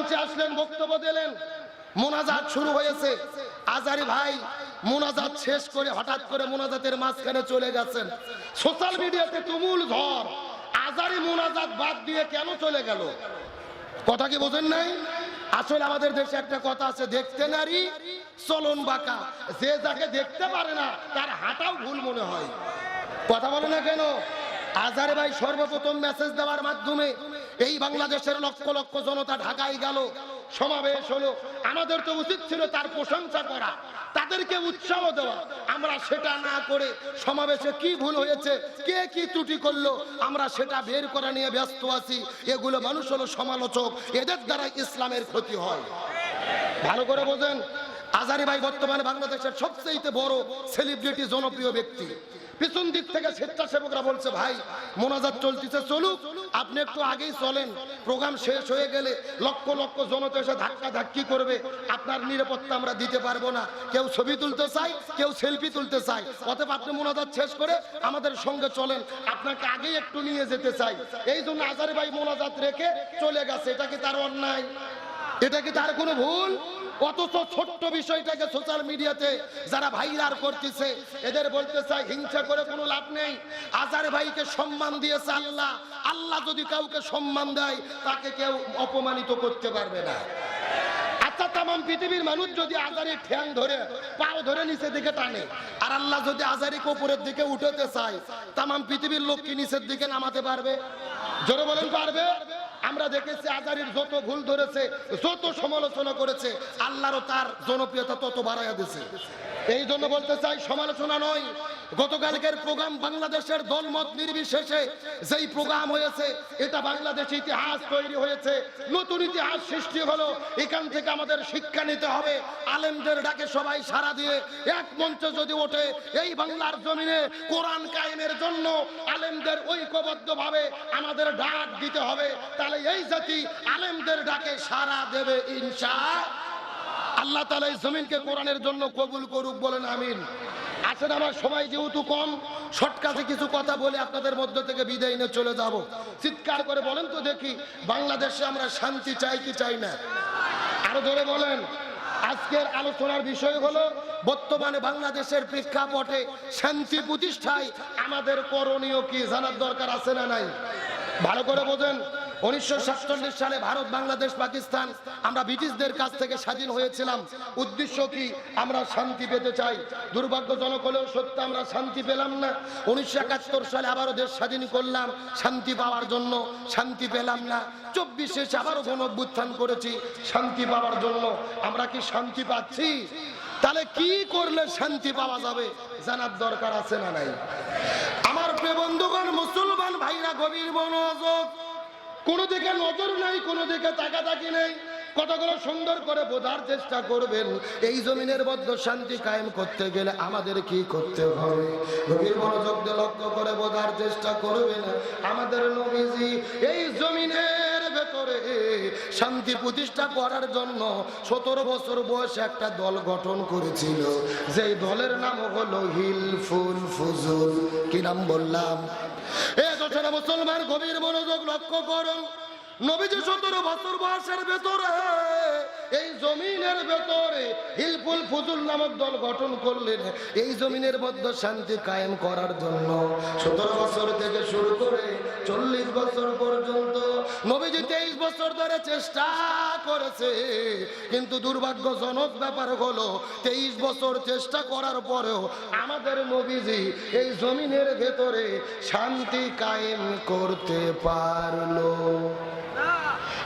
মঞ্চে আসলেন, বক্তব্য দিলেন। মোনাজাত শুরু হয়েছে। আজারি ভাই মোনাজাত শেষ করে হঠাৎ করে মোনাজাতের মাঝখানে চলে গেছেন। সোশ্যাল মিডিয়াতে তুমুল ঝড়। আজারি মোনাজাত বাদ দিয়ে কেন চলে গেল? কথা কি বোঝেন নাই? আসলে আমাদের দেশে একটা কথা আছে, দেখতে নারী, চলন বাঁকা। যে যাকে দেখতে পারে না, তার হাঁটাও ভুল মনে হয়। কথা বলে না কেন? আজারে ভাই সর্বপ্রথম মেসেজ দেওয়ার মাধ্যমে এই বাংলাদেশের লক্ষ লক্ষ জনতা ঢাকায় গেল, সমাবেশ হলো। আমাদের তো উচিত ছিল তার প্রশংসা করা, তাদেরকে উৎসাহ দেওয়া। আমরা সেটা না করে সমাবেশে কি ভুল হয়েছে, কে কি ত্রুটি করল, আমরা সেটা বের করা নিয়ে ব্যস্ত আছি। এগুলো মানুষ হলো সমালোচক, এদের দ্বারা ইসলামের ক্ষতি হয়। ভালো করে বোঝেন। আজারি ভাই বর্তমানে বাংলাদেশের সবচেয়ে বড় সেলিব্রিটি জনপ্রিয় ব্যক্তি। পিছন দিক থেকে স্বেচ্ছাসেবকরা বলছে, ভাই, মোনাজাত চলতেছে, চলুক। আপনি একটু আগেই চলেন। প্রোগ্রাম শেষ হয়ে গেলে লক্ষ লক্ষ জনতা এসে ধাক্কা ধাক্কি করবে। আপনার নিরাপত্তা আমরা দিতে পারব না। কেউ ছবি তুলতে চাই কেউ সেলফি তুলতে চাই অতএব আপনি মোনাজাত শেষ করে আমাদের সঙ্গে চলেন। আপনাকে আগেই একটু নিয়ে যেতে চাই। এই জন্য আজারি ভাই মোনাজাত রেখে চলে গেছে। এটা কি তার অন্যায়? এটা কি তার কোনো ভুল? অথচ ছোট্ট বিষয়টাকে সোশ্যাল মিডিয়াতে যারা ভাইরাল করতেছে, এদের বলতে চাই হিংসা করে কোনো লাভ নেই। আজার ভাইকে সম্মান দিয়েছে আল্লাহ। আল্লাহ যদি কাউকে সম্মান দেয়, তাকে কেউ অপমানিত করতে পারবে না। আচ্ছা তামাম পৃথিবীর মানুষ যদি আজারি ঠ্যাং ধরে, পাও ধরে নিচে দিকে টানে, আর আল্লাহ যদি আজারি উপরের দিকে উঠাতে চায়, তামাম পৃথিবীর লোক নিচের দিকে নামাতে পারবে? জোরে বলেন, পারবে? আমরা দেখেছি আজারির যত ভুল ধরেছে, যত সমালোচনা করেছে, আল্লাহরও তার জনপ্রিয়তা তত বাড়াইয়া দিছে এই জন্য বলতে চাই, সমালোচনা নয় গতকালকের প্রোগ্রাম বাংলাদেশের দলমত নির্বিশেষে যেই প্রোগ্রাম হয়েছে, এটা বাংলাদেশ ইতিহাস তৈরি হয়েছে। নতুন ইতিহাস সৃষ্টি হলো। এখান থেকে আমাদের শিক্ষা নিতে হবে। আলেমদের ডাকে সবাই সারা দিয়ে এক মঞ্চে যদি ওঠে, এই বাংলার জমিনে কোরআন কায়েমের জন্য আলেমদের ঐক্যবদ্ধভাবে আমাদের ডাক দিতে হবে। তাহলে এই জাতি আলেমদের ডাকে সারা দেবে ইনশা আল্লাহ। তালা এই জমিনকে কোরআনের জন্য কবুল করুক বলেন, আমিন। আসেন আমার সময় যেহেতু কম শর্টকাটে কিছু কথা বলে আপনাদের মধ্য থেকে বিদায় নিয়ে চলে যাব। চিৎকার করে বলেন তো দেখি, বাংলাদেশে আমরা শান্তি চাই কি চাই না? আরও ধরে বলেন। আজকের আলোচনার বিষয় হলো, বর্তমানে বাংলাদেশের প্রেক্ষাপটে শান্তি প্রতিষ্ঠায় আমাদের করণীয় কি জানার দরকার আছে না নাই? ভালো করে বোঝেন। উনিশশো সাতচল্লিশ সালে ভারত, বাংলাদেশ, পাকিস্তান, আমরা ব্রিটিশদের কাছ থেকে স্বাধীন হয়েছিলাম। উদ্দেশ্য কি? আমরা শান্তি পেতে চাই। দুর্ভাগ্যজনক হলেও সত্য, আমরা শান্তি পেলাম না। উনিশশো একাত্তর সালে আবারও দেশ স্বাধীন করলাম। শান্তি পাওয়ার জন্য শান্তি পেলাম না। চব্বিশে আবারও গণ অভ্যুত্থান করেছি। শান্তি পাওয়ার জন্য আমরা কি শান্তি পাচ্ছি? তাহলে কি করলে শান্তি পাওয়া যাবে? জানার দরকার আছে না নাই? আমার বন্ধুগণ, মুসলমান ভাইরা, গভীর মনোযোগ কোনো দিকে নজর নাই, কোনো দিকে তাকাতাকি নেই। কতগুলো সুন্দর করে বোঝার চেষ্টা করবেন। এই জমিনের বদ্ধ শান্তি কায়েম করতে গেলে আমাদের কি করতে হবে? গভীর মনোযোগ লক্ষ্য করে বোঝার চেষ্টা করবেন। আমাদের নবীজি, এই জমিনের ভেতরে শান্তি প্রতিষ্ঠা করার জন্য সতেরো বছর বয়সে একটা দল গঠন করেছিল। যেই দলের নাম হলো হিলফুল ফুজুল। কি নাম বললাম? এ দোষেরা মুসলমান গভীর মনোযোগ লক্ষ্য করুন, নবীজি সতেরো বছর বয়সের ভেতরে এই জমিনের ভেতরে হিলফুল ফুজুল নামক দল গঠন করলেন। এই জমিনের মধ্যে শান্তি কায়েম করার জন্য। সতেরো বছর থেকে শুরু করে চল্লিশ বছর পর্যন্ত নবীজি তেইশ বছর ধরে চেষ্টা করেছে। কিন্তু দুর্ভাগ্যজনক ব্যাপার হলো, তেইশ বছর চেষ্টা করার পরেও আমাদের নবীজি এই জমিনের ভেতরে শান্তি কায়েম করতে পারল।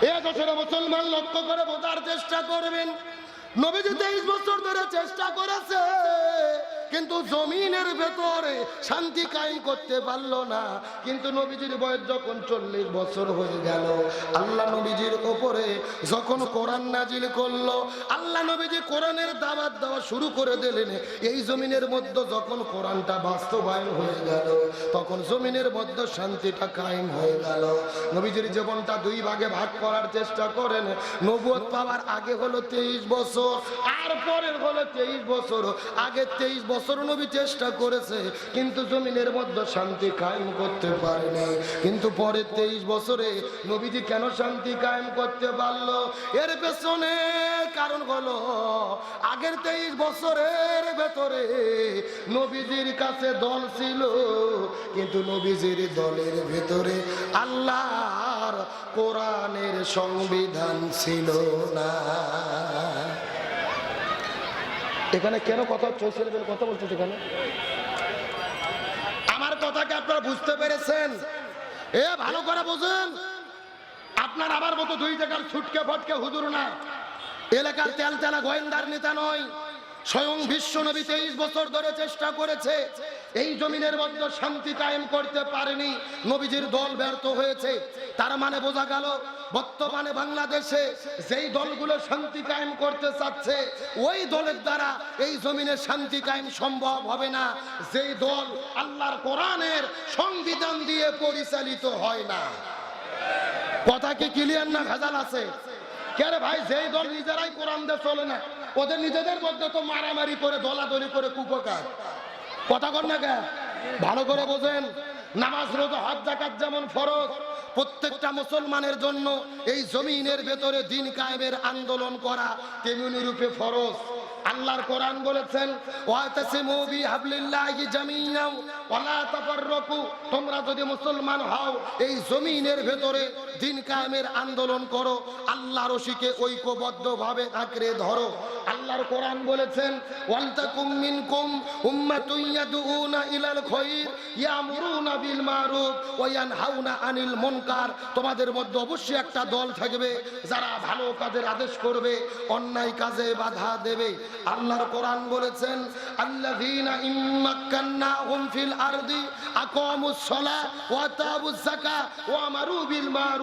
এ বছরে মুসলমান লক্ষ্য করে বোঝার চেষ্টা করবেন। নবীজি তেইশ বছর ধরে চেষ্টা করেছে। কিন্তু জমিনের ভেতরে শান্তি কায়েম করতে পারল না। কিন্তু নবীজির বয়স যখন চল্লিশ বছর হয়ে গেল, আল্লাহ নবীজির ওপরে যখন কোরআন নাজিল করল, আল্লাহ নবীজি কোরআনের দাবাত দেওয়া শুরু করে দিলেন। এই জমিনের মধ্যে যখন কোরআনটা বাস্তবায়ন হয়ে গেল, তখন জমিনের মধ্যে শান্তিটা কায়েম হয়ে গেল। নবীজির জীবনটা দুই ভাগে ভাগ করার চেষ্টা করেন। নবুয়ত পাওয়ার আগে হলো তেইশ বছর, আর পরের হলো তেইশ বছর। আগে তেইশ বছর বছর নবী চেষ্টা করেছে, কিন্তু জমিনের মধ্যে শান্তি কায়েম করতে পারেনি কিন্তু পরে তেইশ বছরে নবীজি কেন শান্তি কায়েম করতে পারল? এর পেছনে কারণ হলো, আগের তেইশ বছরের ভেতরে নবীজির কাছে দল ছিল, কিন্তু নবীজির দলের ভেতরে আল্লাহর কোরআনের সংবিধান ছিল না। এখানে কেন কথা চলছে কথা বলছে সেখানে? আমার কথাকে আপনারা বুঝতে পেরেছেন? এ, ভালো করে বুঝুন। আপনার আমার মতো দুই জায়গার ছুটকে ফটকে হুজুর না। এলাকার তেল তেলা গোয়েন্দার নেতা নয়, স্বয়ং বিশ্ব নবী তেইশ বছর ধরে চেষ্টা করেছে। এই জমিনের মধ্যে শান্তি কায়েম করতে পারেনি। নবীজির দল ব্যর্থ হয়েছে। তার মানে বোঝা গেল, বর্তমানে বাংলাদেশে যেই দলগুলো শান্তি কায়েম করতে চাচ্ছে, ওই দলের দ্বারা এই জমিনে শান্তি কায়েম সম্ভব হবে না। যেই দল আল্লাহর কোরআনের সংবিধান দিয়ে পরিচালিত হয় না। কথা কি ক্লিয়ার না ভেজাল আছে? কেন ভাই, যেই দল নিজেরাই কোরআন দিয়ে চলে না, ওদের নিজেদের মধ্যে তো মারামারি করে, দলাদলি করে, কুপকার। কথা কর না কে ভালো করে বোঝেন। নামাজ রোজা, হজ জাকাত যেমন ফরজ, প্রত্যেকটা মুসলমানের জন্য এই জমিনের ভেতরে দিন কায়েমের আন্দোলন করা তেমনি রূপে ফরজ। আল্লাহর কোরআন বলেছেন তোমরা যদি মুসলমান হও, এই জমিনের ভেতরে দিন কায়েমের আন্দোলন করো, আল্লাহ রশিকে ঐক্যবদ্ধভাবে আঁকড়ে ধরো। আল্লাহর কোরআন বলেছেন, ওয়ালতাকুম মিনকুম উম্মাতুন ইলাল খায়র ইয়ামুরুনা বিল মারুফ ওয়া আনিল মুনকার। তোমাদের মধ্যে অবশ্যই একটা দল থাকবে, যারা ভালো কাজের আদেশ করবে, অন্যায় কাজে বাধা দেবে। আল্লাহর কোরআন বলেছেন, আল্লাযীনা ইম্মাক্কান্নাহুম ফিল আরদি, আকামুস সালাহ ওয়া আতাবুজ যাকাত ওয়া আমারু বিল মারুফ।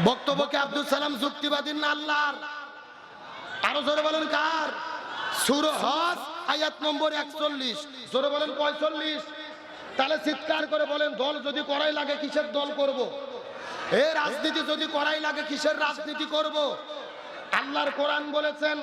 বক্তব্যকে আব্দুল সালাম যুক্তিবাদী না আল্লাহর আরও জোরে বলেন কার সুর হজ আয়াত নম্বর একচল্লিশ জোরে বলেন পঁয়চল্লিশ তাহলে চিৎকার করে বলেন, দল যদি করাই লাগে, কিসের দল করব। এ রাজনীতি যদি করাই লাগে, কিসের রাজনীতি করব। আল্লাহর কোরআন বলেছেন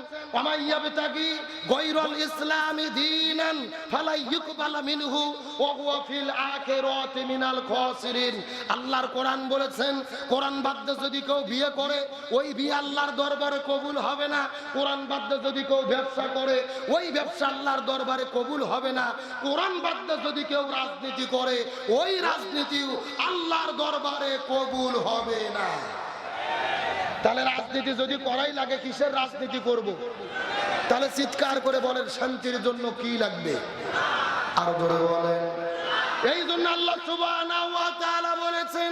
আল্লাহর কোরআন বলেছেন, কোরআন বাদ্য যদি কেউ বিয়ে করে, ওই বিয়ে আল্লাহর দরবারে কবুল হবে না। কোরআন বাদ্য যদি কেউ ব্যবসা করে, ওই ব্যবসা আল্লাহর দরবারে কবুল হবে না। কোরআন বাদ্য যদি কেউ রাজনীতি করে, ওই রাজনীতিও আল্লাহর দরবারে কবুল হবে না। তাহলে রাজনীতি যদি করাই লাগে, কিসের রাজনীতি করব। তাহলে চিৎকার করে বলেন, শান্তির জন্য কি লাগবে আর ধরে বলেন এই জন্য আল্লাহ বলেছেন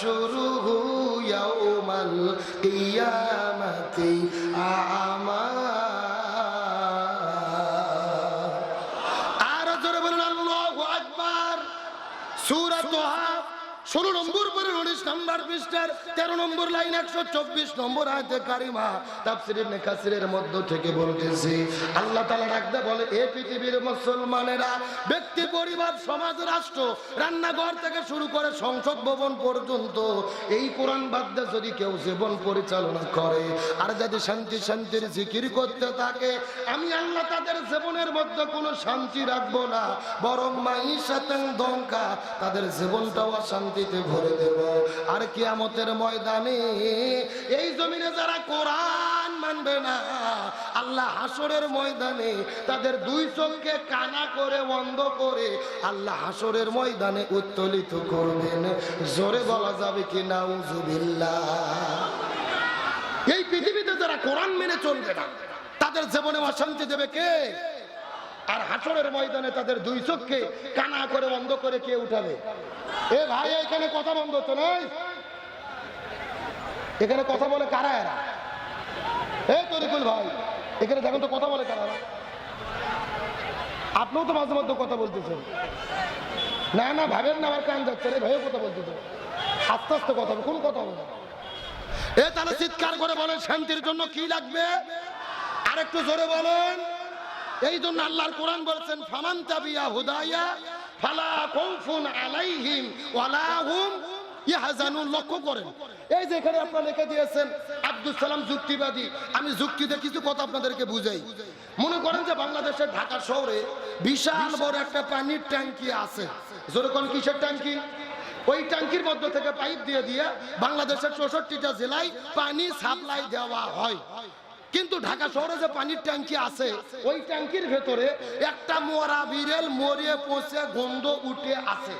শুরু আমা সূরা তোহা ষোলো নম্বর পরে উনিশ নম্বর পৃষ্ঠার তেরো নম্বর লাইন একশো চব্বিশ নম্বর আয়তে কারিমা তাফসির ইবনে কাসিরের মধ্য থেকে বলতেছি, আল্লাহ তাআলা রাখতে বলে, এ পৃথিবীর মুসলমানেরা, ব্যক্তি, পরিবার, সমাজ, রাষ্ট্র, রান্নাঘর থেকে শুরু করে সংসদ ভবন পর্যন্ত এই কোরআন বাদ্যে যদি কেউ জীবন পরিচালনা করে আর যদি শান্তি, শান্তির জিকির করতে থাকে, আমি আল্লাহ তাদের জীবনের মধ্যে কোনো শান্তি রাখব না, বরং মাইশাতাং দঙ্কা তাদের জীবনটাও শান্তিতে ভরে দেব। আর কিয়ামতের ময়দানে এই জমিনে যারা কোরআন মানবে না, আল্লাহ হাসরের ময়দানে তাদের দুই চোখকে কানা করে, বন্ধ করে আল্লাহ হাসরের ময়দানে উত্তোলিত করবেন। জোরে বলা যাবে কি নাউজুবিল্লাহ? এই পৃথিবীতে যারা কোরআন মেনে চলবে না, তাদের জীবনে অশান্তি দেবে কে? আর হাসরের ময়দানে তাদের দুই চোখকে কানা করে বন্ধ করে কে উঠাবে? এ ভাই, এখানে কথা বন্ধ হচ্ছে নয় এখানে কথা বলে কারা এরা? এই তরিকুল ভাই, এখানে দেখুন তো কথা বলে কারা? আপনিও তো মাঝে মধ্যে কথা বলতেছেন। না না, ভাবেন না, আমার কান যাচ্ছে রে ভাইও কথা বলতেছেন আস্তে আস্তে কথা হবে কোন কথা হবে এ তাহলে চিৎকার করে বলেন, শান্তির জন্য কি লাগবে? আর একটু জোরে বলেন। এই জন্য আল্লাহর কোরআন বলছেন, ফামান তাবিয়া ফালা কৌফুন আলাইহিম ওয়ালা হুম ইয়াহজানুন। লক্ষ্য এই লিখে দিয়েছেন যুক্তিবাদী। আমি কথা আপনাদেরকে বুঝাই। মনে করেন যে বাংলাদেশের ঢাকা শহরে বিশাল বড় একটা পানির ট্যাঙ্কি আছে। যেরকম কিসের ট্যাঙ্কি? ওই ট্যাঙ্কির মধ্য থেকে পাইপ দিয়ে দিয়ে বাংলাদেশের চৌষট্টিটা জেলায় পানি সাপ্লাই দেওয়া হয়। কিন্তু ঢাকা শহরে যে পানির ট্যাঙ্কি আছে, ওই ট্যাঙ্কির ভেতরে একটা মরা বিড়েল মরিয়ে পচে, গন্ধ উঠে আছে।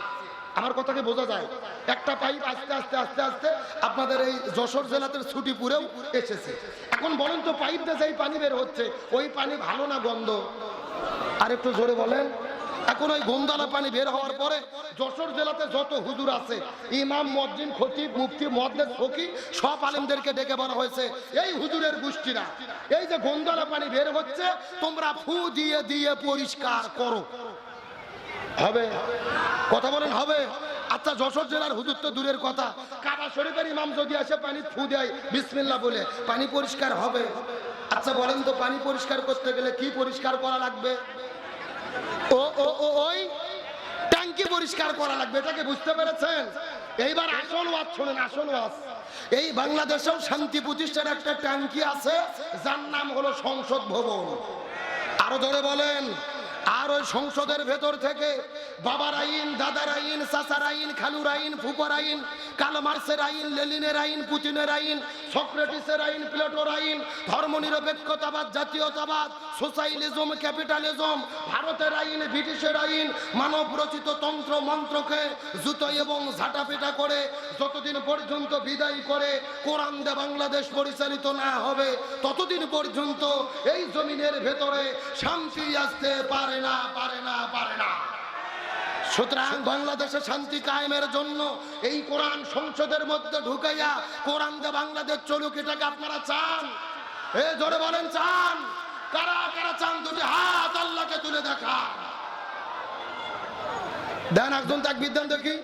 আমার কথাকে বোঝা যায়? একটা পাইপ আস্তে আস্তে আস্তে আস্তে আপনাদের এই যশোর জেলাতে ছুটিপুরেও এসেছে। এখন বলেন তো পাইপ দিয়ে যেই পানি বের হচ্ছে, ওই পানি ভালো না গন্ধ? আর একটু জোরে বলেন। এখন ওই গন্দালা পানি বের হওয়ার পরে যশোর জেলাতে যত হুজুর আছে, ইমাম, মসজিদ, খতিব, মুফতি মদনের ফকি সব আলেমদেরকে ডেকে বলা হয়েছে, এই হুজুরের গোষ্ঠীরা, এই যে গন্দালা পানি বের হচ্ছে, তোমরা ফু দিয়ে দিয়ে পরিষ্কার করো। হবে? কথা বলেন, হবে? আচ্ছা যশোর জেলার হুজুর তো দূরের কথা। কাবা শরীফের ইমাম যদি আসে, পানি ফু দেয় বিসমিল্লা বলে, পানি পরিষ্কার হবে? আচ্ছা বলেন তো, পানি পরিষ্কার করতে গেলে কি পরিষ্কার করা লাগবে? ও ও ওই ট্যাঙ্কি পরিষ্কার করা লাগবে এটাকে বুঝতে পেরেছেন? এইবার আসল ওয়াজ শোনেন, আসল ওয়াজ। এই বাংলাদেশেও শান্তি প্রতিষ্ঠার একটা ট্যাঙ্কি আছে, যার নাম হলো সংসদ ভবন। আরও ধরে বলেন। আর ওই সংসদের ভেতর থেকে বাবার আইন দাদার আইন চাচার আইন খালুর আইন ফুপার আইন কালমার্সের আইন লেলিনের আইন পুতিনের আইন সক্রেটিসের আইন প্লেটোর আইন ধর্মনিরপেক্ষতাবাদ, জাতীয়তাবাদ সোশ্যালিজম ক্যাপিটালিজম ভারতের আইন ব্রিটিশের আইন মানব রচিত তন্ত্র, মন্ত্রকে জুতো এবং ঝাঁটাপিটা করে যতদিন পর্যন্ত বিদায় করে কোরআন দে বাংলাদেশ পরিচালিত না হবে, ততদিন পর্যন্ত এই জমিনের ভেতরে শান্তি আসতে পারে না, পারে না পারে না। সুতরাং বাংলাদেশে শান্তি কায়েমের জন্য এই কোরআন সংসদের মধ্যে ঢুকাইয়া কোরআন দে বাংলাদেশ চলুক, এটাকে আপনারা চান? এ, জোরে বলেন, চান? কারা কারা চান? দুটি হাত আল্লাহকে তুলে দেখা দেন একজন তাক বিদ্যান দেখি।